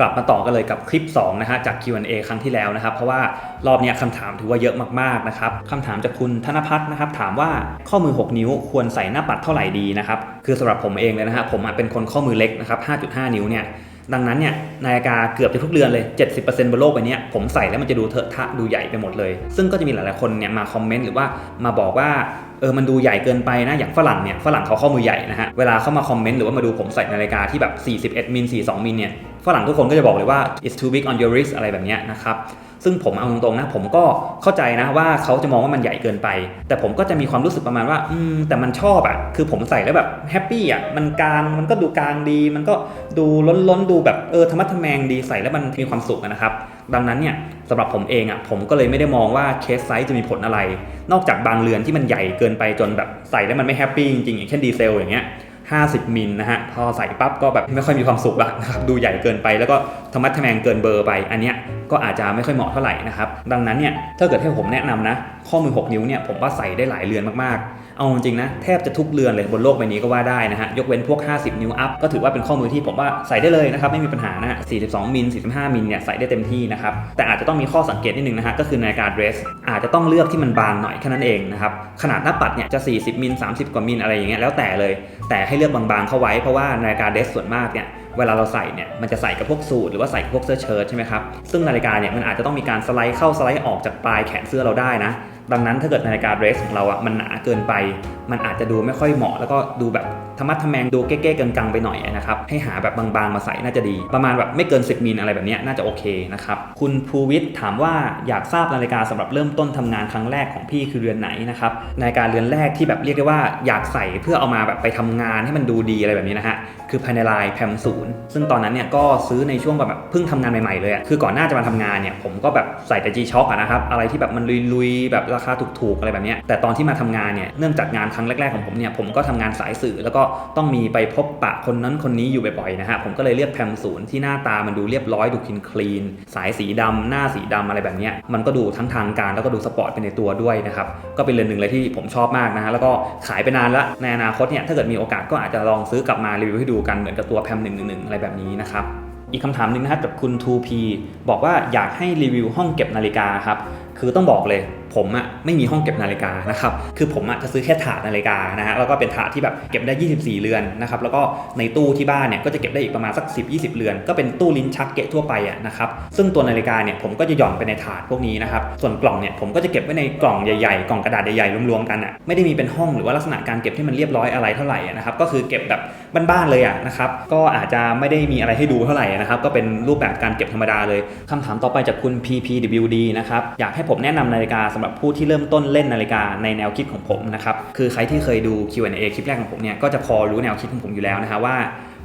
กลับมาต่อกันเลยกับคลิป2นะฮะจาก Q&A ครั้งที่แล้วนะครับ เพราะว่ารอบนี้คำถามถือว่าเยอะมากๆนะครับคำถามจากคุณธนพัฒน์นะครับถามว่าข้อมือ 6 นิ้วควรใส่หน้าปัดเท่าไหร่ดีนะครับคือสำหรับผมเองเลยนะฮะผมเป็นคนข้อมือเล็กนะครับ5.5 นิ้วเนี่ยดังนั้นเนี่ยนาฬิกาเกือบจะทุกเรือนเลย 70%บนโลกใบนี้ผมใส่แล้วมันจะดูเถอะทะดูใหญ่ไปหมดเลย ซึ่งก็จะมีหลายๆคนเนี่ยมาคอมเมนต์หรือว่ามาบอกว่าเออมันดูใหญ่เกินไปนะอย่างฝรั่งเนี่ยฝรั่งเขาข้อมือใหญ่นะฮะเวลาเขามาคอมเมนต์หรือว่ามาดูผมใส่นาฬิกาที่แบบ 41มิล42มิลเนี่ย ฝรั่งทุกคนก็จะบอกเลยว่า it's too big on your wrist อะไรแบบนี้นะครับซึ่งผมเอาตรงๆนะผมก็เข้าใจนะว่าเขาจะมองว่ามันใหญ่เกินไป แต่ผมก็จะมีความรู้สึกประมาณว่าอืมแต่มันชอบอะ่ะคือผมใส่แล้วแบบแฮปปี้อะมันกลางมันก็ดูกลางดี มันก็ดูล้นๆดูแบบเออธรรมะทแมงดีใส่แล้วมันมีความสุขนะครับ ดังนั้นเนี่ยสำหรับผมเองอะ่ะผมก็เลยไม่ได้มองว่าเคสไซส์จะมีผลอะไร นอกจากบางเรือนที่มันใหญ่เกินไปจนแบบใส่แล้วมันไม่แฮปปี้จริงๆอย่างเช่นดีเซลอย่างเงี้ย 50 มิลนะฮะ พอใส่ปั๊บก็แบบไม่ค่อยมีความสุขละนะครับ ดูใหญ่เกินไปแล้วก็ธรรมะทแมงเกินเบอร์ไป อันเนี้ยก็อาจจะไม่ค่อยเหมาะเท่าไหร่นะครับ ดังนั้นเนี่ย ถ้าเกิดให้ผมแนะนำนะ ข้อมือ 6 นิ้วเนี่ย ผมว่าใส่ได้หลายเรือนมากๆ เอาจริงนะแทบจะทุกเรือนเลยบนโลกใบนี้ก็ว่าได้นะฮะยกเว้นพวก 50 นิ้วอัพก็ถือว่าเป็นข้อมือที่ผมว่าใส่ได้เลยนะครับไม่มีปัญหานะฮะ42 มิล 45 มิลเนี่ยใส่ได้เต็มที่นะครับแต่อาจจะต้องมีข้อสังเกตนิดนึงนะฮะก็คือนาฬิกาเดรสอาจจะต้องเลือกที่มันบางหน่อยแค่นั้นเองนะครับขนาดหน้าปัดเนี่ยจะ 40 มิล 30 กว่ามิลอะไรอย่างเงี้ยแล้วแต่เลย แต่ให้เลือกบางๆเข้าไว้เพราะว่านาฬิกาเดรสส่วนมากเนี่ยเวลาเราใส่เนี่ยมันจะใส่กับพวกสูทหรือว่าใส่กับพวกเสื้อเชิ้ตใช่ไหมครับซึ่งนาฬิกาเนี่ยมันอาจจะต้องมีการสไลด์เข้าสไลด์ออกจากปลายแขนเสื้อเราได้นะ ดังนั้นถ้าเกิดนาฬิกาเรสของเราอะมันหนาเกินไป มันอาจจะดูไม่ค่อยเหมาะ แล้วก็ดูแบบธรรมะทแมงดูเก๊ๆกังๆไปหน่อยนะครับให้หาแบบบางๆมาใส่น่าจะดี ประมาณแบบไม่เกิน 10มิลอะไรแบบนี้น่าจะโอเคนะครับคุณภูวิทย์ถามว่าอยากทราบนาฬิกาสำหรับเริ่มต้นทำงานครั้งแรกของพี่คือเรือนไหนนะครับนาฬิกาเรือนแรกที่แบบเรียกได้ว่าอยากใส่เพื่อเอามาแบบไปทำงานให้มันดูดีอะไรแบบนี้นะฮะคือภายในลน์แพมศูนย์ซึ่งตอนนั้นเนี่ยก็ซื้อในช่วงแบบเพิ่งทำงานใหม่ๆเลยคือก่อนหน้าจะมาทำงานเนี่ยผมก็แบบใส่แต่ G-Shock อะนะครับอะไรที่แบบมันลุยๆแบบราคาถูกๆอะไรแบบนี้แต่ตอนที่มาทำงานเนี่ยเนื่องจากงานครั้งแรกๆของผมเนี่ยผมก็ทำงานสายสื่อ แล้วก็ต้องมีไปพบปะคนนั้นคนนี้อยู่บ่อยๆนะฮะผมก็เลยเลือกแพมศูนย์ที่หน้าตามันดูเรียบร้อยดูคลีนคลีนสายสีดำหน้าสีดำอะไรแบบนี้มันก็ดูทั้งทางการแล้วก็ดูสปอร์ตไปในตัวด้วยนะครับก็เป็นเรือนหนึ่งเลยที่ผมชอบมากนะฮะแล้วก็ขายไปนานละในอนาคตเนี่ยถ้าเกิดมีโอกาสก็อาจจะลองซื้อกลับมารีวิวให้ดูกันเหมือนกับตัวแพม111อะไรแบบนี้นะครับอีกคำถามหนึ่งนะครับจากคุณ 2P บอกว่าอยากให้รีวิวห้องเก็บนาฬิกาครับ คือต้องบอกเลยผมอะไม่มีห้องเก็บนาฬิกานะครับ คือผมอะจะซื้อแค่ถาดนาฬิกานะฮะ แล้วก็เป็นถาดที่แบบเก็บได้ 24 เรือนนะครับ แล้วก็ในตู้ที่บ้านเนี่ยก็จะเก็บได้อีกประมาณสัก 10-20 เรือน ก็เป็นตู้ลิ้นชักเกะทั่วไปอะนะครับ ซึ่งตัวนาฬิกาเนี่ยผมก็จะหย่อนไปในถาดพวกนี้นะครับ ส่วนกล่องเนี่ยผมก็จะเก็บไว้ในกล่องใหญ่ๆ กล่องกระดาษใหญ่ๆ รวมๆกันอะไม่ได้มีเป็นห้องหรือว่าลักษณะการเก็บที่มันเรียบร้อยอะไรเท่าไหร่นะครับ ก็คือเก็บแบบบ้านๆเลยอะนะครับ ก็อาจจะไม่ได้มีอะไรให้ดูเท่าไหร่นะครับ ก็เป็นรูปแบบการเก็บธรรมดาเลยคำถามต่อไปจากคุณ PPWD นะครับ อยากให้ผมแนะนำนาฬิกาสำหรับผู้ที่เริ่มต้นเล่นนาฬิกาในแนวคิดของผมนะครับคือใครที่เคยดู Q&A คลิปแรกของผมเนี่ยก็จะพอรู้แนวคิดของผมอยู่แล้วนะฮะว่า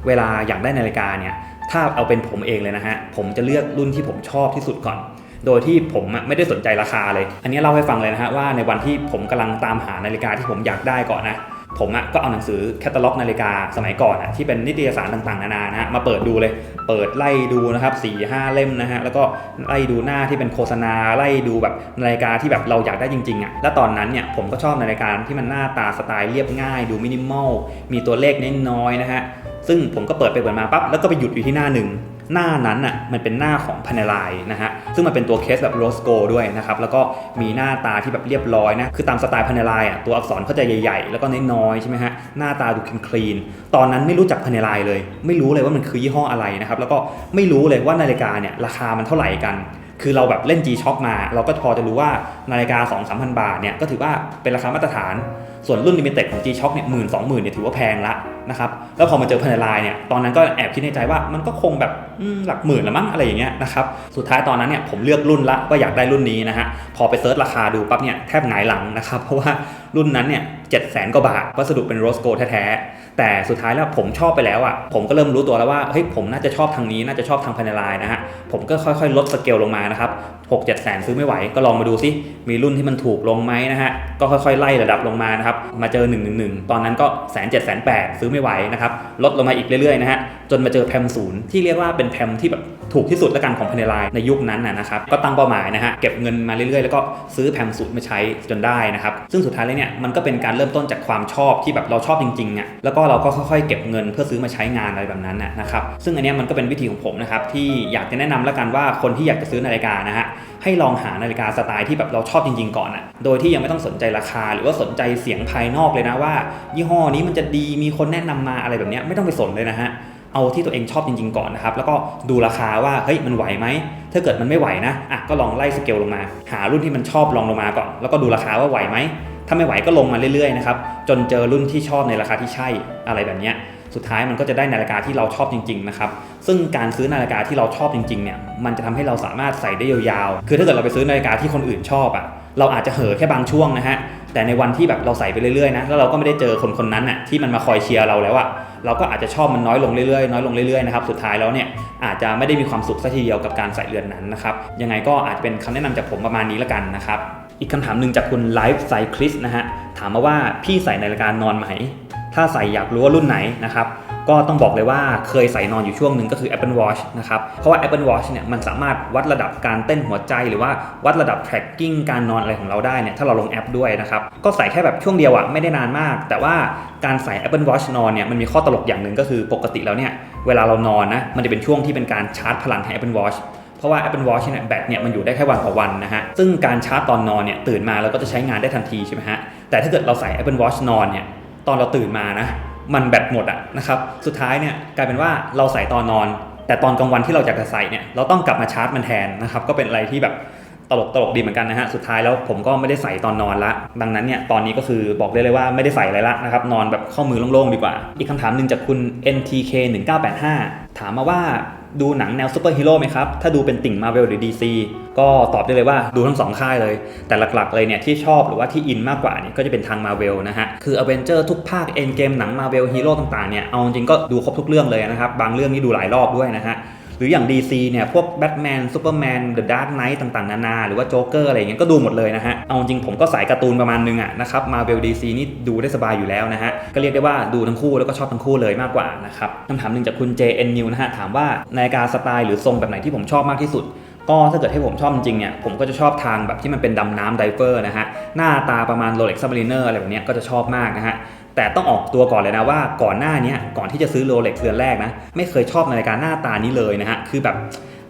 เวลาอยากได้นาฬิกาเนี่ยถ้าเอาเป็นผมเองเลยนะฮะผมจะเลือกรุ่นที่ผมชอบที่สุดก่อน โดยที่ผมไม่ได้สนใจราคาเลย อันนี้เล่าให้ฟังเลยนะฮะว่าในวันที่ผมกำลังตามหานาฬิกาที่ผมอยากได้ก่อนนะ ผมอะก็เอาหนังสือแคตตาล็อกนาฬิกาสมัยก่อนอะที่เป็นนิตยสารต่างๆ นานานะฮะมาเปิดดูเลย เปิดไล่ดูนะครับ4ี่ห้าเล่มนะฮะแล้วก็ไล่ดูหน้าที่เป็นโฆษณาไล่ดูแบบนาฬิกาที่แบบเราอยากได้จริงๆอะและตอนนั้นเนี่ยผมก็ชอบนาฬิกาที่มันหน้าตาสไตล์เรียบง่าย ดูมินิมอลมีตัวเลขน้อยๆนะฮะซึ่งผมก็เปิดไปเปิดมาปั๊บแล้วก็ไปหยุดอยู่ที่หน้าหนึ่ง หน้านั้นอะมันเป็นหน้าของพาเนลายนะฮะซึ่งมันเป็นตัวเคสแบบโรสโกด้วยนะครับแล้วก็มีหน้าตาที่แบบเรียบร้อยนะคือตามสไตล์พาเนลายอะตัวอักษรเขาจะใหญ่ๆ แล้วก็น้อยๆใช่ไหมฮะหน้าตาดูคลีนๆตอนนั้นไม่รู้จักพาเนลายเลย ไม่รู้เลยว่ามันคือยี่ห้ออะไรนะครับแล้วก็ไม่รู้เลยว่านาฬิกาเนี่ยราคามันเท่าไหร่กันคือเราแบบเล่น G-Shock มา เราก็พอจะรู้ว่านาฬิกา 2 3 0 0 0 บาทเนี่ยก็ถือว่าเป็นราคามาตรฐาน ส่วนรุ่นลิมิเต็ดของ G-Shock เนี่ยหมื่นสองหมื่นเนี่ยถือว่าแพงละนะครับแล้วพอมาเจอพันธลายเนี่ยตอนนั้นก็แอบคิดในใจว่ามันก็คงแบบหลักหมื่นละมั้งอะไรอย่างเงี้ยนะครับสุดท้ายตอนนั้นเนี่ยผมเลือกรุ่นละว่าอยากได้รุ่นนี้นะฮะพอไปเซิร์ชราคาดูปั๊บเนี่ยแทบหงายหลังนะครับเพราะว่ารุ่นนั้นเนี่ยเจ็ดแสนกว่าบาทวัสดุเป็นโรสโกแท้ๆแต่สุดท้ายแล้วผมชอบไปแล้วอะผมก็เริ่มรู้ตัวแล้วว่าเฮ้ยผมน่าจะชอบทางนี้น่าจะชอบทางพันธลายนะฮะผมก็ค่อยๆ ลดสเกลลงมานะครับหกเจ็ดแสนซื้อไม่ไหวก็ลองมาดูซิมีรุ่นที่มันถูกลงไหมนะฮะก็ค่อยๆไล่ระดับลงมานะครับมาเจอ1นึตอนนั้นก็แสนเจ็ดแสนแปดซื้อไม่ไหวนะครับลดลงมาอีกเรื่อยๆนะฮะจนมาเจอแพมศูนย์ที่เรียกว่าเป็นแพมที่แบบถูกที่สุดและกันของภายในไลน์ในยุคนั้นนะครับก็ตั้งเป้าหมายนะฮะเก็บเงินมาเรื่อยๆ แล้วก็ซื้อแพมศูนย์มาใช้จนได้นะครับซึ่งสุดท้ายแล้วเนี่ยมันก็เป็นการเริ่มต้นจากความชอบที่แบบเราชอบจริงๆอะแล้วก็เราก็ค่อยๆเก็บเงินเพื่อซื้อมาใช้งานอะไรแบบนั้นนะนะครับซึ่งอันนี้มันก็เป็นวิธีของผมนะครับที่อยากจะแนะนำแล้วกันว่าคนที่อยากจะซื้อนาฬิกานะฮะให้ลองหานาฬิกาสไตล์ที่แบบเราชอบจริงๆก่อนอะโดยที่ยังไม่ต้องสนใจราคา หรือว่าสนใจเสียงภายนอกเลยนะว่า ยี่ห้อนี้มันจะดีมีคนแนะนำมาอะไรแบบนี้ไม่ต้องไปสนเลยนะฮะ เอาที่ตัวเองชอบจริงๆก่อนนะครับแล้วก็ดูราคาว่าเฮ้ยมันไหวไหมถ้าเกิดมันไม่ไหวนะอะก็ลองไล่สเกลลงมา หารุ่นที่มันชอบลองลงมาก่อนแล้วก็ดูราคาว่าไหวไหมถ้าไม่ไหวก็ลงมาเรื่อยๆนะครับจนเจอรุ่นที่ชอบในราคาที่ใช่อะไรแบบนี้สุดท้ายมันก็จะได้นาฬิกาที่เราชอบจริงๆนะครับซึ่งการซื้อนาฬิกาที่เราชอบจริงๆเนี่ยมันจะทำให้เราสามารถใส่ได้ยาวๆ คือถ้าเกิดเราไปซื้อนาฬิกาที่คนอื่นชอบอะเราอาจจะเห่อแค่บางช่วงนะฮะแต่ในวันที่แบบเราใส่ไปเรื่อยๆนะแล้วเราก็ไม่ได้เจอคนคนนั้นอะที่มันมาคอยเชียร์เราแล้วอะ เราก็อาจจะชอบมันน้อยลงเรื่อยๆน้อยลงเรื่อยๆนะครับสุดท้ายแล้วเนี่ยอาจจะไม่ได้มีความสุขสัทีเดียวกับการใส่เรือนนั้นนะครับยังไงก็อาจจะเป็นคำแนะนำจากผมประมาณนี้ละกันนะครับอีกคำถามหนึ่งจากคุณไลฟ์ไซคลิสนะฮะถามมาว่าพี่ใส่ในรายการนอนไหม ถ้าใส่อยากรู้ว่ารุ่นไหนนะครับ ก็ต้องบอกเลยว่าเคยใส่นอนอยู่ช่วงหนึ่งก็คือ Apple Watch นะครับ เพราะว่า Apple Watch เนี่ยมันสามารถวัดระดับการเต้นหัวใจหรือว่าวัดระดับ tracking การนอนอะไรของเราได้เนี่ยถ้าเราลงแอปด้วยนะครับ ก็ใส่แค่แบบช่วงเดียวอะไม่ได้นานมาก แต่ว่าการใส่ Apple Watch นอนเนี่ยมันมีข้อตลกอย่างหนึ่งก็คือปกติแล้วเนี่ยเวลาเรานอนนะมันจะเป็นช่วงที่เป็นการชาร์จพลังให้ Apple Watch เพราะว่า Apple Watch เนี่ยแบตเนี่ยมันอยู่ได้แค่วันต่อวันนะฮะ ซึ่งการชาร์จตอนนอนเนี่ยตื่นมาเราก็จะใช้งานได้ทันทีใช่ไหมฮะ แต่ถ้าเกิดเราใส่ Apple Watch นอนเนี่ยตอนเราตื่นมานะ มันแบตหมดอะนะครับ สุดท้ายเนี่ยกลายเป็นว่าเราใส่ตอนนอน แต่ตอนกลางวันที่เราอยากจะใส่เนี่ยเราต้องกลับมาชาร์จมันแทนนะครับ ก็เป็นอะไรที่แบบตลกตลกดีเหมือนกันนะฮะ สุดท้ายแล้วผมก็ไม่ได้ใส่ตอนนอนละ ดังนั้นเนี่ยตอนนี้ก็คือบอกได้เลยว่าไม่ได้ใส่อะไรละนะครับ นอนแบบข้อมือโล่งๆดีกว่า อีกคำถามหนึ่งจากคุณ NTK 1985ถามมาว่า ดูหนังแนวซูเปอร์ฮีโร่ไหมครับ ถ้าดูเป็นติ่งมาเวลหรือ DC ก็ตอบได้เลยว่าดูทั้งสองค่ายเลย แต่หลักๆเลยเนี่ยที่ชอบหรือว่าที่อินมากกว่าเนี่ยก็จะเป็นทางมาเวลนะฮะ คืออเวนเจอร์ทุกภาคเอ็นเกมหนังมาเวลฮีโร่ต่างๆเนี่ย เอาจริงก็ดูครบทุกเรื่องเลยนะครับ บางเรื่องนี่ดูหลายรอบด้วยนะฮะ หรืออย่าง DC เนี่ยพวกแบทแมนซูเปอร์แมนเดอะดาร์คไนท์ต่างๆ นานาหรือว่าโจ๊กเกอร์อะไรเงี้ยก็ดูหมดเลยนะฮะ เอาจริงผมก็สายการ์ตูนประมาณนึงอะนะครับมาเวลดีซีนี่ดูได้สบายอยู่แล้วนะฮะ ก็เรียกได้ว่าดูทั้งคู่แล้วก็ชอบทั้งคู่เลยมากกว่านะครับคำถามหนึ่งจากคุณ JN New นะฮะถามว่านาฬิกาสไตล์หรือทรงแบบไหนที่ผมชอบมากที่สุด ก็ถ้าเกิดให้ผมชอบจริงๆเนี่ยผมก็จะชอบทางแบบที่มันเป็นดำน้ำไดเวอร์นะฮะหน้าตาประมาณ Rolex Submariner อร์อะไรแบบนี้ก็จะชอบมากนะฮะแต่ต้องออกตัวก่อนเลยนะว่าก่อนหน้านี้ก่อนที่จะซื้อโรเล็กซ์เรือนแรกนะไม่เคยชอบนาฬิกาหน้าตานี้เลยนะฮะคือแบบ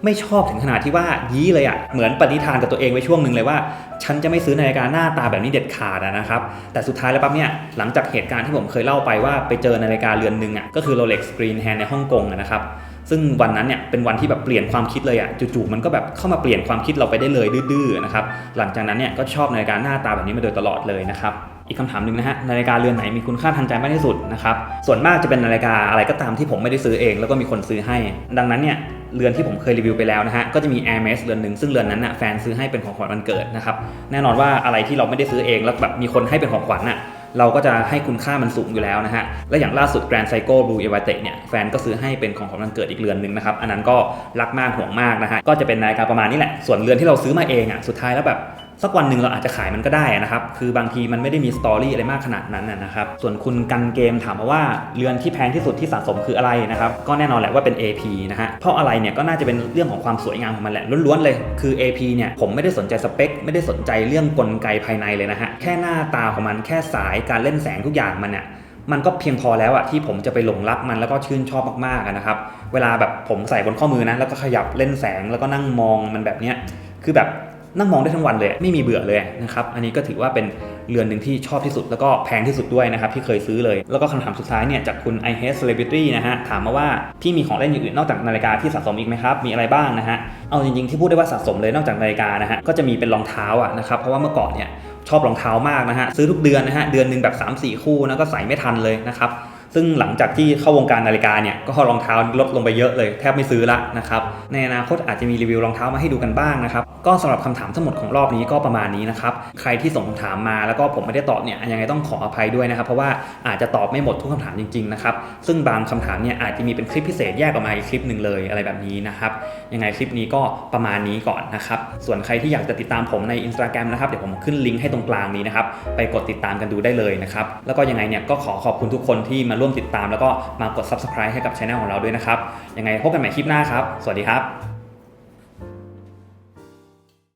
ไม่ชอบถึงขนาดที่ว่ายี้เลยอะ่ะเหมือนปณิธานกับตัวเองไว้ช่วงหนึ่งเลยว่า ฉันจะไม่ซื้อนาฬิกาหน้าตาแบบนี้เด็ดขาดนะครับ แต่สุดท้ายแล้วปั๊บเนี่ยหลังจากเหตุการณ์ที่ผมเคยเล่าไปว่าไปเจอนาฬิกาเรือนหนึ่งอะ่ะก็คือ Rolex Green Hand ในฮ่องกงนะครับ ซึ่งวันนั้นเนี่ยเป็นวันที่แบบเปลี่ยนความคิดเลยอะ่ะจู่ๆมันก็แบบเข้ามาเปลี่ยนความคิดเราไปได้เลยดื้อๆนะครับหลังจากนั้นเนี่ยก็ชอบนาฬิกาหน้าตาแบบนี้มาโดยตลอดเลยนะครับอีกคำถามหนึ่งนะฮะนาฬิกาเรือนไหนมีคุณค่าทางใจมากที่สุดนะครับส่วนมากจะเป็นนาฬิกาอะไรก็ตามที่ผมไม่ได้ซื้อเอง แล้วก็มีคนซื้อให้ ดังนั้นเนี่ยเรือนที่ผมเคยรีวิวไปแล้วนะฮะก็จะมี Air m a s เรือนหนึ่งซึ่งเรือนนั้นน่ะแฟนซื้อให้เป็นของขวัญวันเกิดนะครับแน่นอนว่าอะไรที่เราไม่ได้ซื้อเองแล้วแบบมีคนให้เป็นของขวัญน่ะ เราก็จะให้คุณค่ามันสูงอยู่แล้วนะฮะ และอย่างล่าสุด Grand Psycho Blue e v a t e เนี่ยแฟนก็ซื้อให้เป็นของขวัญวันเกิดอีกเรือนหนึ่งนะครับ อันนั้นก็รักมากห่วงมากนะฮะ ก็จะเป็นนาฬิกาประมาณนี้แหละ ส่วนเรือนที่เราซื้อมาเองอะ สุดท้ายแล้วแบบ สักวันหนึ่งเราอาจจะขายมันก็ได้นะครับ คือบางทีมันไม่ได้มีสตอรี่อะไรมากขนาดนั้นนะครับ ส่วนคุณกันเกมถามมาว่าเรือนที่แพงที่สุดที่สะสมคืออะไรนะครับ ก็แน่นอนแหละว่าเป็น AP นะฮะ เพราะอะไรเนี่ยก็น่าจะเป็นเรื่องของความสวยงามของมันแหละล้วนๆเลย คือ AP เนี่ยผมไม่ได้สนใจสเปค ไม่ได้สนใจเรื่องกลไกภายในเลยนะฮะ แค่หน้าตาของมันแค่สายการเล่นแสงทุกอย่างมันเนี่ยมันก็เพียงพอแล้วอะที่ผมจะไปหลงรักมันแล้วก็ชื่นชอบมากๆนะครับ เวลาแบบผมใส่บนข้อมือนะแล้วก็ขยับเล่นแสงแล้วก็นั่งมองมันแบบเนี้ยคือแบบ นั่งมองได้ทั้งวันเลย ไม่มีเบื่อเลยนะครับอันนี้ก็ถือว่าเป็นเรือนหนึ่งที่ชอบที่สุดแล้วก็แพงที่สุดด้วยนะครับที่เคยซื้อเลย แล้วก็คำถามสุดท้ายเนี่ยจากคุณ i h a t Celebrity นะฮะถามมาว่าพี่มีของเล่นอย่างอื่นนอกจากนาฬิกาที่สะสมอีกไหมครับมีอะไรบ้างนะฮะเอาจริงๆที่พูดได้ว่าสะสมเลยนอกจากนาฬิกานะฮะก็จะมีเป็นรองเท้าอะนะครับเพราะว่าเมื่อก่อนเนี่ยชอบรองเท้ามากนะฮะซื้อทุกเดือนนะฮะเดือนหนึ่งแบบ 3-4 คู่นะก็ใส่ไม่ทันเลยนะครับ ซึ่งหลังจากที่เข้าวงการนาฬิกาเนี่ยก็รองเท้าลดลงไปเยอะเลยแทบไม่ซื้อละนะครับในอนาคตอาจจะมีรีวิวรองเท้ามาให้ดูกันบ้างนะครับก็สำหรับคำถามทั้งหมดของรอบนี้ก็ประมาณนี้นะครับใครที่ส่งคำถามมาแล้วก็ผมไม่ได้ตอบเนี่ยยังไงต้องขออภัยด้วยนะครับเพราะว่าอาจจะตอบไม่หมดทุกคำถามจริงๆนะครับซึ่งบางคำถามเนี่ยอาจจะมีเป็นคลิปพิเศษแยกออกมาอีกคลิปหนึ่งเลยอะไรแบบนี้นะครับยังไงคลิปนี้ก็ประมาณนี้ก่อนนะครับส่วนใครที่อยากจะติดตามผมใน Instagram นะครับเดี๋ยวผมขึ้นลิงก์ให้ตรงกลางนี้นะครับไปกดติดตามกันดูได้เลยนะครับแล้วก็ยังไงเนี่ยก็ขอขอบคุณทุกคนที่มาร่วมติดตามแล้วก็มากด subscribe ให้กับช anel ของเราด้วยนะครับ ยังไงพบกันใหม่คลิปหน้าครับ สวัสดีครับ